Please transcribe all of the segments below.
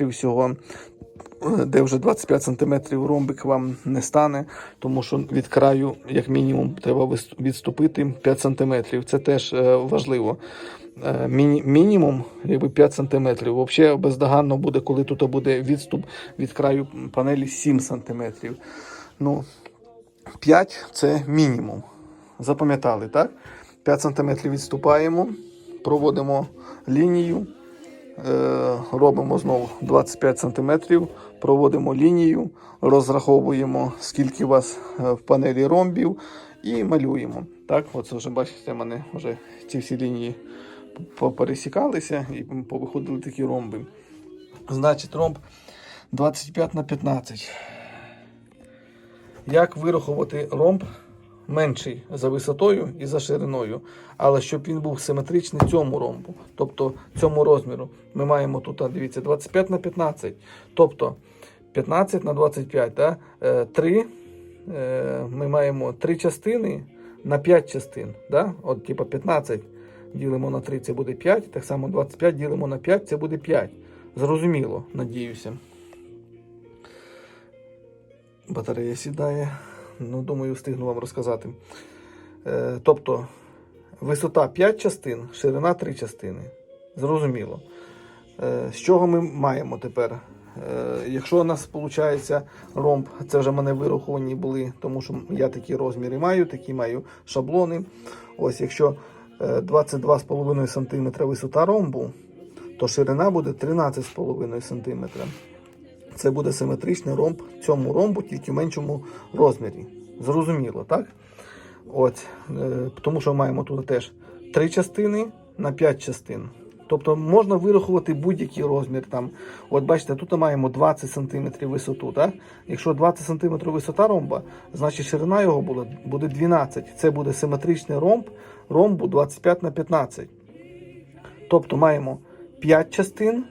всього, е, де вже 25 см ромбик вам не стане, тому що від краю, як мінімум, треба відступити 5 см. Це теж е, важливо. Е, міні- мінімум якби 5 см. Взагалі бездоганно буде, коли тут буде відступ від краю панелі 7 см. Ну, 5 це мінімум. Запам'ятали, так? 5 см відступаємо, проводимо лінію, робимо знову 25 см, проводимо лінію, розраховуємо, скільки у вас е, в панелі ромбів і малюємо. Так, оце вже бачите, в мене вже ці всі лінії попересікалися і повиходили такі ромби. Значить, ромб 25 на 15. Як вирахувати ромб менший за висотою і за шириною, але щоб він був симетричний цьому ромбу, тобто цьому розміру. Ми маємо тут, дивіться, 25 на 15, тобто 15 на 25, да? 3, ми маємо 3 частини на 5 частин. Да? От, типу 15 ділимо на 3, це буде 5, так само 25 ділимо на 5, це буде 5. Зрозуміло, надіюся. Батарея сідає. Ну, думаю, встигну вам розказати. Е, тобто, висота 5 частин, ширина 3 частини. Зрозуміло. Е, з чого ми маємо тепер? Е, якщо у нас виходить ромб, це вже в мене вираховані були, тому що я такі розміри маю, такі маю шаблони. Ось, якщо е, 22,5 см висота ромбу, то ширина буде 13,5 см. Це буде симетричний ромб цьому ромбу, тільки в меншому розмірі. Зрозуміло, так? От, е, тому що маємо тут теж три частини на 5 частин. Тобто можна вирахувати будь-який розмір. Там. От бачите, тут маємо 20 см висоту. Так? Якщо 20 см висота ромба, значить ширина його буде 12. Це буде симетричний ромб ромбу 25 на 15. Тобто маємо 5 частин.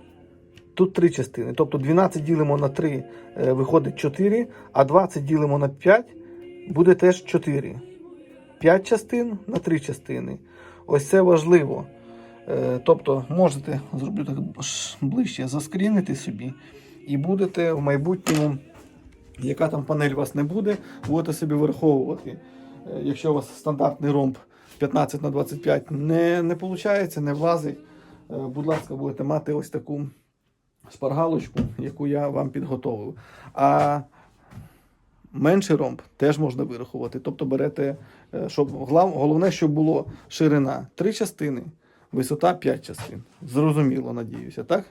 Тут три частини. Тобто 12 ділимо на 3, е, виходить 4, а 20 ділимо на 5, буде теж 4. 5 частин на 3 частини. Ось це важливо. Е, Тобто можете, зроблю так ближче, заскрінити собі, і будете в майбутньому, яка там панель у вас не буде, будете собі вираховувати. Е, Якщо у вас стандартний ромб 15 на 25 не, не виходить, не влазить, будь ласка, будете мати ось таку шпаргалочку, яку я вам підготовив. А менший ромб теж можна вирахувати. Тобто берете, е, щоб головне, щоб було ширина 3 частини, висота 5 частин. Зрозуміло, надіюся, так?